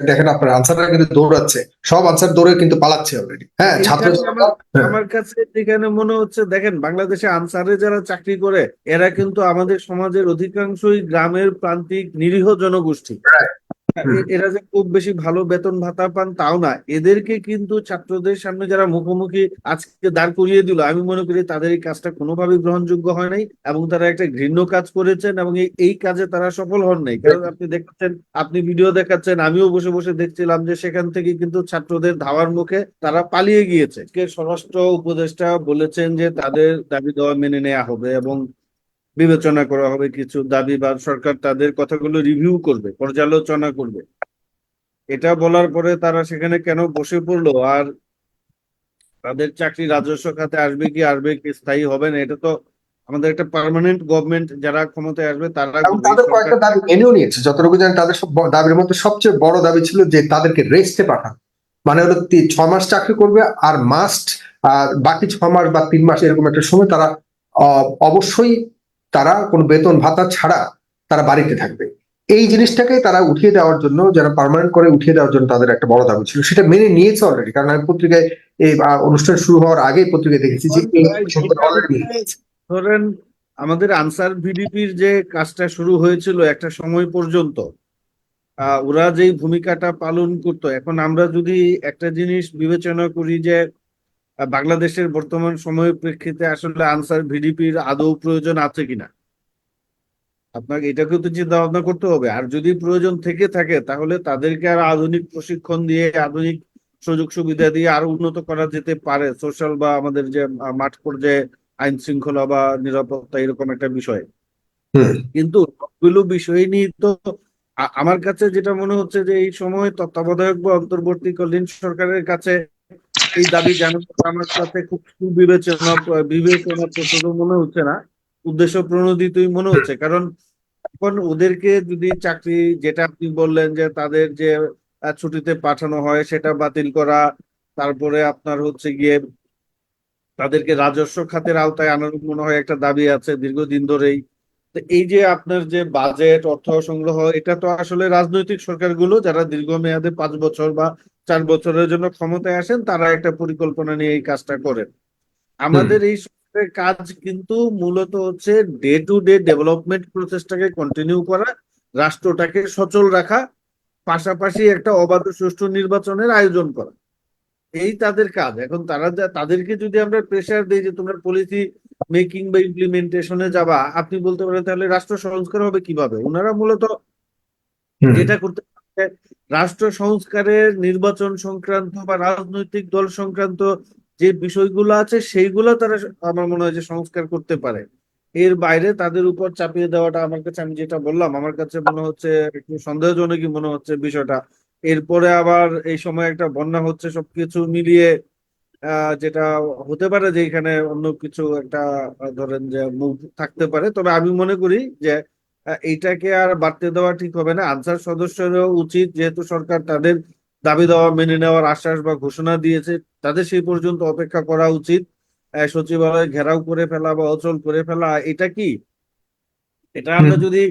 দেখেন আপনার আনসাররা কিন্তু দৌড়াচ্ছে। সব আনসার দৌড়ে কিন্তু পালাচ্ছে অলরেডি হ্যাঁ ছাত্র আমার- হ্যাঁ। আমার কাছে যেখানে মনে হচ্ছে দেখেন বাংলাদেশে আনসারে যারা চাকরি করে এরা কিন্তু আমাদের সমাজের অধিকাংশই গ্রামের প্রান্তিক নিরীহ জনগোষ্ঠী। এরা যে খুব বেশি ভালো বেতন ভাতা পান তাও না। এদেরকে কিন্তু ছাত্রদের সামনে যারা মুখোমুখি আজকে দাঁড় করিয়ে দিল, আমি মনে করি তাদের এই কাজটা কোনোভাবেই গ্রহণযোগ্য হয় নাই এবং তারা একটা ঘৃণ্য কাজ করেছেন এবং এই কাজে তারা সফল হন নাই। কারণ আপনি দেখছেন, আপনি ভিডিও দেখাচ্ছেন, আমিও বসে বসে দেখছিলাম যে সেখান থেকে কিন্তু ছাত্রদের ধাওয়ার মুখে তারা পালিয়ে গিয়েছে। কে স্বরাষ্ট্র উপদেষ্টা বলেছেন যে তাদের দাবি দেওয়া মেনে নেওয়া হবে এবং বিবেচনা করা হবে কিছু দাবি বা সরকার তাদের কথাগুলো রিভিউ করবে পর্যালোচনা করবে। এটা বলার পরে তারা সেখানে কেন বসে পড়ল? আর তাদের চাকরি রাজস্ব খাতে আসবে কি আসবে কি স্থায়ী হবে না? এটা তো আমাদের একটা পার্মানেন্ট গভর্নমেন্ট যারা ক্ষমতায় আসবে তারা তাদের কয়েকটা দাবি মেনেও নিয়েছে। যতটুকু জানি তাদের সব দাবির মধ্যে সবচেয়ে বড় দাবি ছিল যে তাদেরকে রেস্টে পাঠান। মানে হলো ছ মাস চাকরি করবে আর মাস্ট আর বাকি ছ মাস বা তিন মাস এরকম একটা সময় তারা অবশ্যই তারা কোনো বেতন ভাতা ছাড়া তারা বাড়িতে থাকবে এই জিনিসটাকে তারা উঠিয়ে দেওয়ার জন্য যারা পারমানেন্ট করে উঠিয়ে দেওয়ার জন্য তাদের একটা বড় দাবি ছিল সেটা মেনে নিয়েছে অলরেডি কারণ আমি পত্রিকায় এই অনুষ্ঠান শুরু হওয়ার আগেই পত্রিকায় দেখেছি যে। ধরেন আমাদের আনসার ভিডিপির যে কাজটা শুরু হয়েছিল একটা সময় পর্যন্ত আহ, ওরা যেই ভূমিকাটা পালন করতো এখন আমরা যদি একটা জিনিস বিবেচনা করি যে বাংলাদেশের বর্তমান সময়ের প্রেক্ষিতে আসলে আনসার ভিডিপির আদৌ প্রয়োজন আছে কিনা? আপনাকে এটাকেও তো চিন্তা ভাবনা করতে হবে। আর যদি প্রয়োজন থেকে থাকে তাহলে তাদেরকে আর আধুনিক প্রশিক্ষণ দিয়ে আধুনিক সুযোগ সুবিধা দিয়ে আরও উন্নত করা যেতে পারে। সোশ্যাল বা আমাদের যে মাঠ পর্যায়ে আইন শৃঙ্খলা বা নিরাপত্তা এরকম একটা বিষয়। কিন্তু সবগুলো বিষয় নিয়ে তো আমার কাছে যেটা মনে হচ্ছে যে এই সময় তত্ত্বাবধায়ক বা অন্তর্বর্তীকালীন সরকারের কাছে এই দাবি জানানো আমার কাছে খুব সুবিবেচনা, বিবেচনা প্রসূত মনে হচ্ছে না। উদ্দেশ্য প্রণোদিতই মনে হচ্ছে, কারণ এখন ওদেরকে যদি চাকরি, যেটা আপনি বললেন যে তাদের যে ছুটিতে পাঠানো হয় সেটা বাতিল করা, তারপরে আপনার হচ্ছে গিয়ে তাদেরকে রাজস্ব খাতের আওতায় আনার মনে হয় একটা দাবি আছে, দীর্ঘদিন ধরেই এই যে আপনার যে বাজেট অর্থ সংগ্রহ এটা তো আসলে রাজনৈতিক সরকারগুলো যারা দীর্ঘমেয়াদে পাঁচ বছর বা চার বছরের জন্য ক্ষমতায় আসেন তারা একটা পরিকল্পনা নিয়ে এই কাজটা করেন। আমাদের এই কাজ কিন্তু মূলত হচ্ছে ডে টু ডে ডেভেলপমেন্ট প্রসেসটাকে কন্টিনিউ করা রাষ্ট্রটাকে সচল রাখা পাশাপাশি একটা অবাধ সুষ্ঠু নির্বাচনের আয়োজন করা। এই তাদের কাজ। এখন তারা যা- তাদেরকে যদি আমরা প্রেসার দিই যে তোমরা পলিসি মেকিং বা ইমপ্লিমেন্টেশনে যাবা আপনি বলতে পারেন তাহলে রাষ্ট্র সংস্কার হবে কীভাবে? ওনারা মূলত। যেটা করতে রাষ্ট্র সংস্কারের নির্বাচন সংক্রান্ত বা রাজনৈতিক দল সংক্রান্ত যে বিষয়গুলো আছে সেইগুলো তারা আমার মনে হয় যে সংস্কার করতে পারে। এর বাইরে তাদের উপর চাপিয়ে দেওয়াটা আমার কাছে আমি যেটা বললাম আমার কাছে মনে হচ্ছে একটু সন্দেহজনকই মনে হচ্ছে বিষয়টা। এরপরে আবার এই সময় একটা বন্যা হচ্ছে সবকিছু মিলিয়ে যেটা হতে পারে যে এখানে অন্য কিছু একটা ধরেন যে মুভ থাকতে পারে। তবে আমি মনে করি যে এইটাকে আর বাড়তে দেওয়া ঠিক হবে না। আনসার সদস্যরও উচিত যেহেতু সরকার তাদের দাবি দেওয়া মেনে নেওয়ার আশ্বাস বা ঘোষণা দিয়েছে তাদের সেই পর্যন্ত অপেক্ষা করা উচিত। সচিবালয় ঘেরাও করে ফেলা বা অচল করে ফেলা এটা কি? এটা আমরা যদি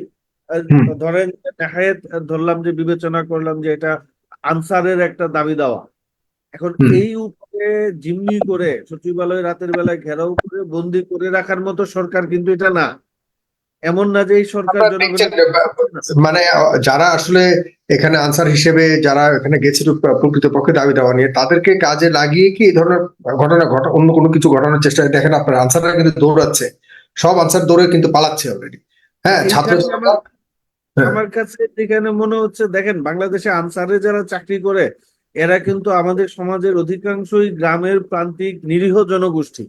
ধরেন নেহায়েত ধরলাম যে বিবেচনা করলাম যে এটা আনসারের একটা দাবি দেওয়া। এখন এই জিম্মি করে সচিবালয় রাতের বেলায় ঘেরাও করে বন্দি করে রাখার মতো সরকার কিন্তু এটা না। এমন না যে এই সরকার মানে যারা আসলে এখানে আনসার হিসেবে যারা এখানে গেছিল প্রকৃতপক্ষে দাবি দেওয়া নিয়ে তাদেরকে কাজে লাগিয়ে কি এই ধরনের ঘটনা ঘটা অন্য কোনো কিছু ঘটানোর চেষ্টা দেখেন আপনার আনসাররা কিন্তু দৌড়াচ্ছে। সব আনসার দৌড়ে কিন্তু পালাচ্ছে অলরেডি হ্যাঁ ছাত্র আমার- হ্যাঁ। কাছে যেখানে মনে হচ্ছে দেখেন বাংলাদেশে আনসারে যারা চাকরি করে এরা কিন্তু আমাদের সমাজের অধিকাংশই গ্রামের প্রান্তিক নিরীহ জনগোষ্ঠী।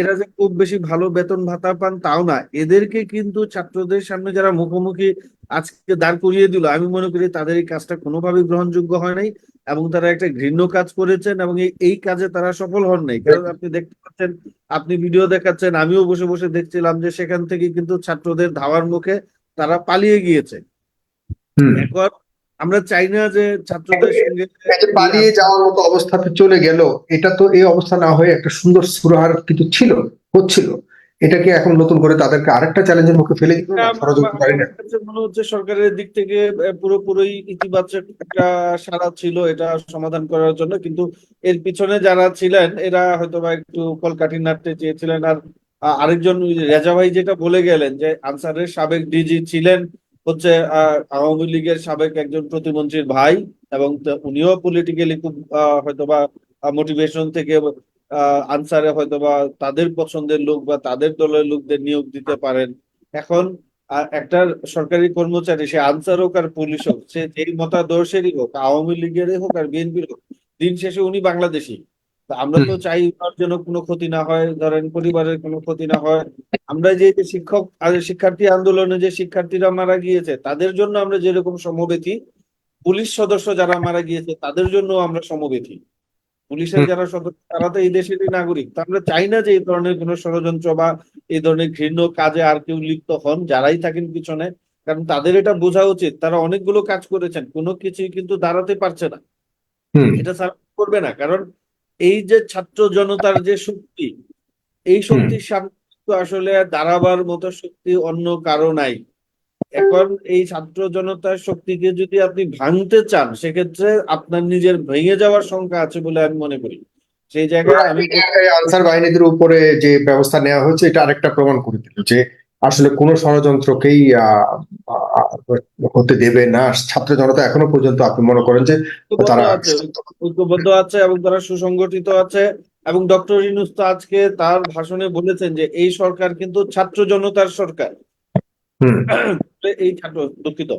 এরা যে খুব বেশি ভালো বেতন ভাতা পান তাও না। এদেরকে কিন্তু ছাত্রদের সামনে যারা মুখোমুখি আজকে দাঁড় করিয়ে দিল আমি মনে করি তাদের এই কাজটা কোনোভাবেই গ্রহণযোগ্য হয় নাই এবং তারা একটা ঘৃণ্য কাজ করেছেন এবং এই কাজে তারা সফল হন নাই। কারণ আপনি দেখতে পাচ্ছেন আপনি ভিডিও দেখাচ্ছেন আমিও বসে বসে দেখছিলাম যে সেখান থেকে কিন্তু ছাত্রদের ধাওয়ার মুখে তারা পালিয়ে গিয়েছে। এখন আমরা চাই না যে ছাত্রদের সঙ্গে পালিয়ে যাওয়ার মতো অবস্থাতে চলে গেল। এটা তো এই অবস্থা না হয়ে একটা সুন্দর সুরাহার কিন্তু ছিল হচ্ছিল। এটাকে এখন নতুন করে তাদেরকে আরেকটা চ্যালেঞ্জের মুখে ফেলে ষড়যন্ত্রকারীরা মনে হচ্ছে সরকারের দিক থেকে পুরোপুরি ইতিবাচক একটা সারা ছিল এটা সমাধান করার জন্য। কিন্তু এর পিছনে যারা ছিলেন এরা হয়তো বা একটু কলকাঠি নাড়তে চেয়েছিলেন। আর আরেকজন রেজা ভাই যেটা বলে গেলেন যে আনসারের সাবেক ডিজি ছিলেন হচ্ছে আওয়ামী লীগের সাবেক একজন প্রতিমন্ত্রীর ভাই এবং উনিও পলিটিক্যালি খুব হয়তোবা মোটিভেশন থেকে আনসারে হয়তোবা তাদের পছন্দের লোক বা তাদের দলের লোকদের নিয়োগ দিতে পারেন। এখন একটা সরকারি কর্মচারী, সে আনসার হোক আর পুলিশ হোক, সে যেই মতাদর্শেরই হোক, আওয়ামী লীগেরই হোক আর বিএনপির হোক, দিন শেষে উনি বাংলাদেশী। তা আমরা তো চাই ওনার জন্য কোনো ক্ষতি না হয় ধরেন পরিবারের কোনো ক্ষতি না হয়। আমরা যে শিক্ষক আর শিক্ষার্থী আন্দোলনে যে শিক্ষার্থীরা মারা গিয়েছে তাদের জন্য আমরা যেরকম সমবেতী পুলিশ সদস্য যারা মারা গিয়েছে তাদের জন্য আমরা সমবেতী। পুলিশের যারা সদস্য তারা তো এই দেশেরই নাগরিক। তা আমরা চাই না যে এই ধরনের কোনো ষড়যন্ত্র বা এই ধরনের ঘৃণ্য কাজে আর কেউ লিপ্ত হন যারাই থাকেন পিছনে। কারণ তাদের এটা বোঝা উচিত তারা অনেকগুলো কাজ করেছেন কোনো কিছুই কিন্তু দাঁড়াতে পারছে না। এটা করবে না কারণ এই যে ছাত্র জনতার যে শক্তি এই শক্তির সামনে আসলে দাঁড়াবার মতো শক্তি অন্য কারও নাই। এখন এই ছাত্র জনতার শক্তিকে যদি আপনি ভাঙতে চান সেক্ষেত্রে আপনার নিজের ভেঙে যাওয়ার সংখ্যা আছে বলে আমি মনে করি। সেই জায়গায় আমি আনসার বাহিনীদের উপরে যে ব্যবস্থা নেওয়া হয়েছে এটা আরেকটা প্রমাণ করে দিল যে আসলে কোনো ষড়যন্ত্রকেই হতে দেবে না। ছাত্র জনতা এখনও পর্যন্ত আপনি মনে করেন যে তারা ঐক্যবদ্ধ আছে এবং তারা সুসংগঠিত আছে এবং ডক্টর ইউনূস তো আজকে তার ভাষণে বলেছেন যে এই সরকার কিন্তু ছাত্র জনতার সরকার। এই ছাত্র দুঃখিত।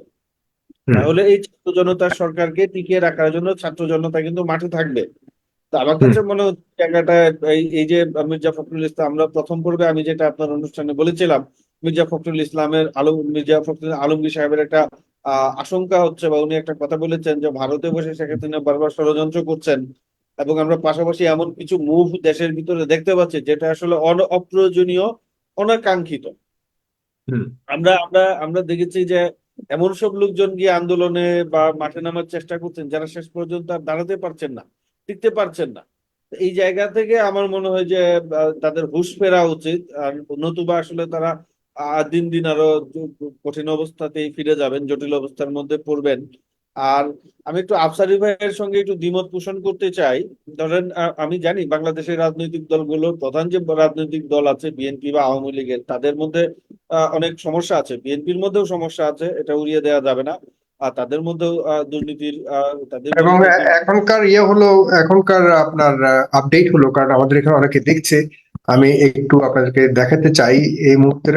তাহলে এই ছাত্র জনতার সরকারকে টিকিয়ে রাখার জন্য ছাত্র জনতা কিন্তু মাঠে থাকবে। তো আমার কাছে মনে হচ্ছে জায়গাটা এই এই যে মির্জা ফখরুল ইসলাম আমরা প্রথম পর্বে আমি যেটা আপনার অনুষ্ঠানে বলেছিলাম মির্জা ফখরুল ইসলামের আলম মির্জা ফখরুল আলমগীর সাহেবের একটা আশঙ্কা হচ্ছে বা উনি একটা কথা বলেছেন যে ভারতে বসে শেখ হাসিনা বারবার ষড়যন্ত্র করছেন এবং আমরা পাশাপাশি এমন কিছু মুভ দেশের ভিতরে দেখতে পাচ্ছি যেটা আসলে অপ্রয়োজনীয় অনাকাঙ্ক্ষিত। আমরা আমরা আমরা দেখেছি যে এমন সব লোকজন গিয়ে আন্দোলনে বা মাঠে নামার চেষ্টা করছেন যারা শেষ পর্যন্ত আর দাঁড়াতে পারছেন না টিকতে পারছেন না। এই জায়গা থেকে আমার মনে হয় যে তাদের হুঁশ ফেরা উচিত। আর নতুবা আসলে তারা দিন দিন আরও কঠিন অবস্থাতেই ফিরে যাবেন জটিল অবস্থার মধ্যে পড়বেন। আর আমি একটু আফসারি ভাইয়ের সঙ্গে একটু দ্বিমত পোষণ করতে চাই। ধরেন আমি জানি বাংলাদেশের রাজনৈতিক দলগুলোর প্রধান যে রাজনৈতিক দল আছে বিএনপি বা আওয়ামী লীগের তাদের মধ্যে অনেক সমস্যা আছে। বিএনপির মধ্যেও সমস্যা আছে এটা উড়িয়ে দেওয়া যাবে না। আর তাদের মধ্যেও দুর্নীতির তাদের এবং এখনকার ইয়ে হলো এখনকার আপনার আপডেট হলো কারণ আমাদের এখানে অনেকে দেখছে। আমি একটু আপনাদেরকে দেখাতে চাই এই মুহূর্তের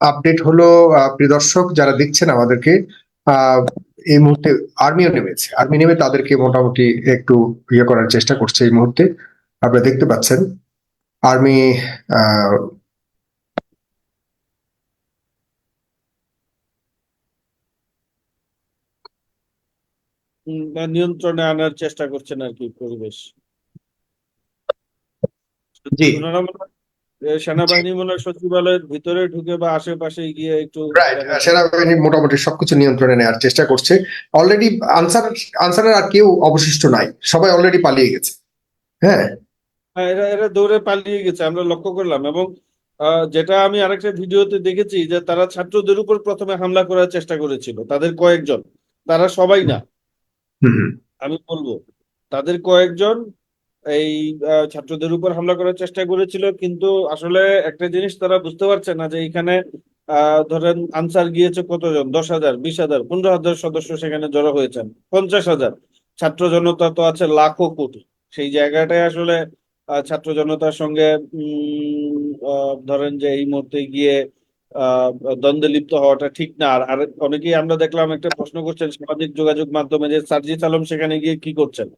আপডেট হলো প্রিয় দর্শক, যারা দেখছেন আমাদেরকে এই মুহূর্তে আর্মিও নেমেছে। আর্মি নেমে তাদেরকে মোটামুটি একটু ইয়ে করার চেষ্টা করছে এই মুহূর্তে। আপনারা দেখতে পাচ্ছেন আর্মি নিয়ন্ত্রণে আনার চেষ্টা করছেন আর কি পরিবেশ। জি। ওনারা মনে সেনাবাহিনী মনে হয় সচিবালয়ের ভিতরে ঢুকে বা আশেপাশে গিয়ে একটু সেনাবাহিনী মোটামুটি সবকিছু নিয়ন্ত্রণে নেওয়ার চেষ্টা করছে। অলরেডি আনসার আনসারের আর কেউ অবশিষ্ট নাই। সবাই অলরেডি পালিয়ে গেছে। হ্যাঁ? হ্যাঁ, এরা এরা দৌড়ে পালিয়ে গেছে আমরা লক্ষ্য করলাম। এবং যেটা আমি আরেকটা ভিডিওতে দেখেছি যে তারা ছাত্রদের উপর প্রথমে হামলা করার চেষ্টা করেছিল। তাদের কয়েকজন তারা সবাই না। আমি বলব তাদের কয়েকজন এই ছাত্রদের উপর হামলা করার চেষ্টা করেছিল কিন্তু আসলে একটা জিনিস তারা বুঝতে পারছে না যে এখানে ধরেন আনসার গিয়েছে কতজন? দশ হাজার বিশ হাজার পনেরো হাজার সদস্য সেখানে জড়ো হয়েছেন পঞ্চাশ হাজার। ছাত্র জনতা তো আছে লাখো কোটি। সেই জায়গাটায় আসলে ছাত্র জনতার সঙ্গে উম আহ, ধরেন যে এই মুহূর্তে গিয়ে আহ দ্বন্দ্বে লিপ্ত হওয়াটা ঠিক না। আর আর অনেকেই আমরা দেখলাম একটা প্রশ্ন করছেন সামাজিক যোগাযোগ মাধ্যমে যে সার্জিস আলম সেখানে গিয়ে কি করছেন?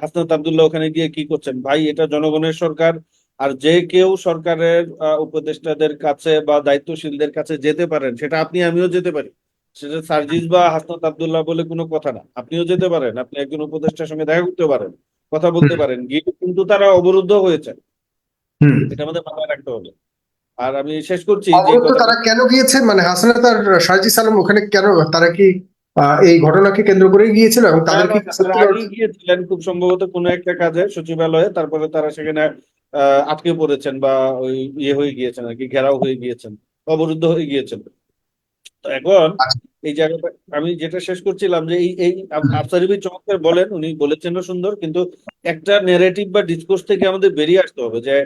হাসনাত আব্দুল্লাহ ওখানে গিয়ে কি করছেন? ভাই এটা জনগণের সরকার আর যে কেউ সরকারের উপদেষ্টাদের কাছে বা দায়িত্বশীলদের কাছে যেতে পারেন সেটা আপনি আমিও যেতে পারি। সেটা সার্জিস বা হাসনাত আব্দুল্লাহ বলে কোনো কথা না। আপনিও যেতে পারেন আপনি একজন উপদেষ্টার সঙ্গে দেখা করতে পারেন কথা বলতে পারেন গিয়ে কিন্তু তারা অবরুদ্ধ হয়েছে। এটা আমাদের মাথায় রাখতে হবে। আর আমি শেষ করছি তারা কেন গিয়েছে? মানে হাসনাত আর সার্জিস আলম ওখানে কেন তারা কি এই ঘটনাকে কেন্দ্র করে গিয়েছিল এবং তাদেরকে গিয়েছিলেন খুব সম্ভবত কোনো একটা কাজে সচিবালয়ে তারপরে তারা সেখানে আটকে পড়েছেন বা ওই ইয়ে হয়ে গিয়েছেন আর কি ঘেরাও হয়ে গিয়েছেন অবরুদ্ধ হয়ে গিয়েছেন। তো এখন আচ্ছা। এই জায়গাটা আমি যেটা শেষ করছিলাম যে এই এই আফসারিবি চমৎকার বলেন উনি বলেছেনও সুন্দর কিন্তু একটা নেরেটিভ বা ডিসকোর্স থেকে আমাদের বেরিয়ে আসতে হবে যে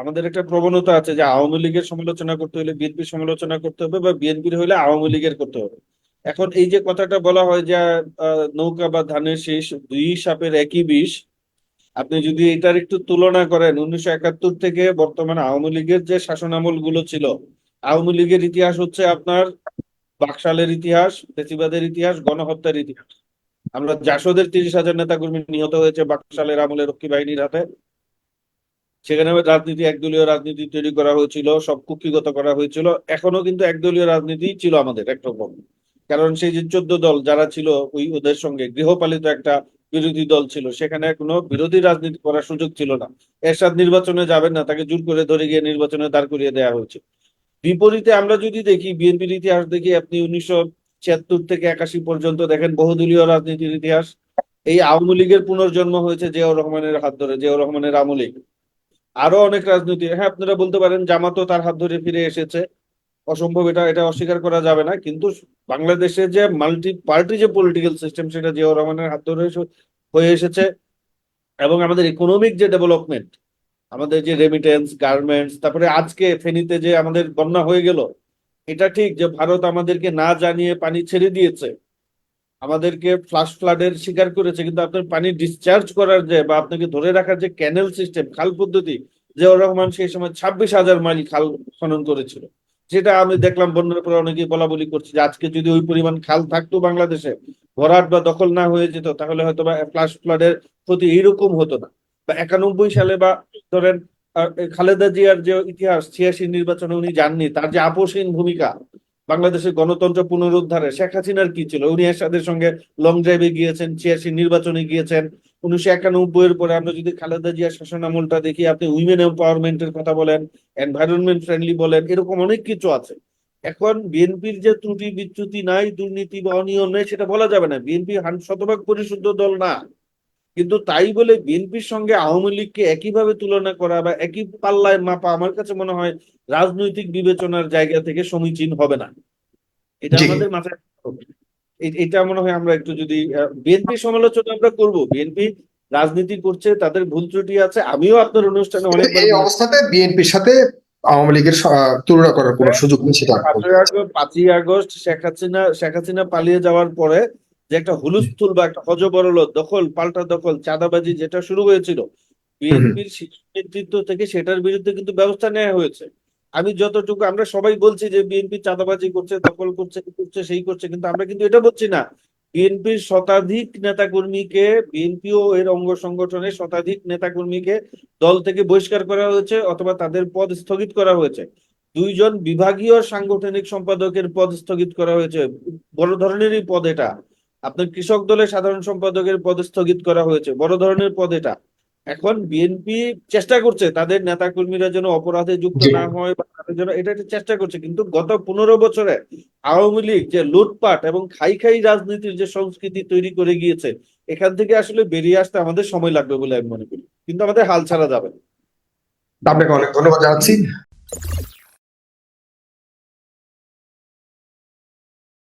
আমাদের একটা প্রবণতা আছে যে আওয়ামী লীগের সমালোচনা করতে হলে বিএনপির সমালোচনা করতে হবে বা বিএনপির হলে আওয়ামী লীগের করতে হবে। এখন এই যে কথাটা বলা হয় যে নৌকা বা ধানের শীষ দুই সাপের একই বিষ, আপনি যদি এটার একটু তুলনা করেন, উনিশশো একাত্তর থেকে বর্তমানে আওয়ামী লীগের যে শাসনামলগুলো ছিল, আওয়ামী লীগের ইতিহাস হচ্ছে আপনার বাকশালের ইতিহাস ফেসিবাদের ইতিহাস, গণহত্যার ইতিহাস। আমরা জাসদের তিরিশ হাজার নেতাকর্মী নিহত হয়েছে বাকশালের আমলে রক্ষী বাহিনীর হাতে। সেখানে রাজনীতি, একদলীয় রাজনীতি তৈরি করা হয়েছিল, সব কুক্ষিগত করা হয়েছিল। এখনও কিন্তু একদলীয় রাজনীতি ছিল আমাদের, একরকম। কারণ সেই যে চোদ্দ দল যারা ছিল ওই ওদের সঙ্গে গৃহপালিত একটা বিরোধী দল ছিল, সেখানে কোনো বিরোধী রাজনীতি করার সুযোগ ছিল না। এরশাদ নির্বাচনে যাবেন না, তাকে জোর করে ধরে গিয়ে নির্বাচনে দাঁড় করিয়ে দেওয়া হয়েছে। বিপরীতে আমরা যদি দেখি, বিএনপির ইতিহাস দেখি, আপনি উনিশশো ছিয়াত্তর থেকে একাশি পর্যন্ত দেখেন বহুদলীয় রাজনীতির ইতিহাস। এই আওয়ামী লীগের পুনর্জন্ম হয়েছে জিয়াউর রহমানের হাত ধরে, জিয়াউর রহমানের আমল লীগ আরও অনেক রাজনীতি হ্যাঁ আপনারা বলতে পারেন জামাতও তার হাত ধরে ফিরে এসেছে। অসম্ভব, এটা এটা অস্বীকার করা যাবে না। কিন্তু বাংলাদেশের যে মাল্টি পার্টি যে পলিটিক্যাল সিস্টেম সেটা জিয়াউর রহমানের হাত ধরে হয়ে এসেছে। এবং আমাদের ইকোনমিক যে ডেভেলপমেন্ট আমাদের যে রেমিটেন্স গার্মেন্টস তারপরে আজকে ফেনীতে যে আমাদের বন্যা হয়ে গেল, এটা ঠিক যে ভারত আমাদেরকে না জানিয়ে পানি ছেড়ে দিয়েছে। আমাদেরকে ফ্লাশ ফ্লাডের শিকার করেছে, কিন্তু আপনার পানি ডিসচার্জ করার যে বা আপনাকে ধরে রাখার যে ক্যানেল সিস্টেম খাল পদ্ধতি, জিয়াউর রহমান সেই সময় ছাব্বিশ হাজার মাইল খাল খনন করেছিল। যেটা আমি দেখলাম বন্যার পরে অনেকে বলা বলি করছে আজকে যদি ওই পরিমাণ খাল থাকতো বাংলাদেশে, ভরাট বা দখল না হয়ে যেত, তাহলে হয়তো বা ফ্লাশ ফ্লাডের ক্ষতি এইরকম হতো না। বা একানব্বই সালে বা ধরেন খালেদা জিয়ার যে ইতিহাস ছিয়াশি নির্বাচনে উনি যাননি, তার যে আপোষহীন ভূমিকা বাংলাদেশের গণতন্ত্র পুনরুদ্ধারে শেখ হাসিনার কি ছিল? উনি এরশাদের সঙ্গে লং ড্রাইভে গিয়েছেন, ছিয়াশি নির্বাচনে গিয়েছেন। উনিশশো একানব্বই এর পরে আমরা যদি খালেদা জিয়ার শাসন আমলটা দেখি, আপনি উইমেন এম্পাওয়ারমেন্টের কথা বলেন এনভায়রনমেন্ট ফ্রেন্ডলি বলেন, এরকম অনেক কিছু আছে। এখন বিএনপির যে ত্রুটি, বিচ্যুতি নাই, দুর্নীতি বা অনিয়ম নেই, সেটা বলা যাবে না। বিএনপি শতভাগ পরিশুদ্ধ দল না। কিন্তু তাই বলে বিএনপির সঙ্গে আওয়ামী লীগকে একইভাবে তুলনা করা বা একই পাল্লায় মাপা আমার কাছে মনে হয় রাজনৈতিক বিবেচনার জায়গা থেকে সমীচীন হবে না। এটা আমাদের মাথায় এটা মনে হয় আমরা একটু যদি বিএনপি সমালোচনা আমরা করব। বিএনপি রাজনীতি করছে তাদের ভুল ত্রুটি আছে। আমিও আপনার অনুষ্ঠানে অনেকবার এই অবস্থাতে বিএনপির সাথে আওয়ামী লীগের তুলনা করার কোনো সুযোগ নেই সেটা পাঁচই আগস্ট পাঁচই আগস্ট শেখ হাসিনা শেখ হাসিনা পালিয়ে যাওয়ার পরে যে একটা হুলস্থুল বা একটা হজবরল দখল পাল্টা দখল চাঁদাবাজি যেটা শুরু হয়েছিল বিএনপির নেতৃত্ব থেকে সেটার বিরুদ্ধে কিন্তু ব্যবস্থা নেওয়া হয়েছে। আমি যতটুকু আমরা সবাই বলছি যে বিএনপি চাঁদাবাজি করছে দখল করছে করছে সেই করছে কিন্তু আমরা কিন্তু এটা বলছি না। বিএনপির শতাধিক নেতাকর্মীকে বিএনপি ও এর অঙ্গ সংগঠনের শতাধিক নেতাকর্মীকে দল থেকে বহিষ্কার করা হয়েছে অথবা তাদের পদ স্থগিত করা হয়েছে। দুইজন বিভাগীয় সাংগঠনিক সম্পাদকের পদ স্থগিত করা হয়েছে। বড় ধরনেরই পদ এটা। আপনার কৃষক দলের সাধারণ সম্পাদকের পদ স্থগিত করা হয়েছে। বড় ধরনের পদ এটা। এখন বিএনপি চেষ্টা করছে তাদের নেতাকর্মীরা যেন অপরাধে যুক্ত না হয় বা তাদের যেন এটা একটা চেষ্টা করছে। কিন্তু গত পনেরো বছরে আওয়ামী লীগ যে লুটপাট এবং খাই খাই রাজনীতির যে সংস্কৃতি তৈরি করে গিয়েছে এখান থেকে আসলে বেরিয়ে আসতে আমাদের সময় লাগবে বলে আমি মনে করি। কিন্তু আমাদের হাল ছাড়া যাবে না। আপনাকে অনেক ধন্যবাদ জানাচ্ছি।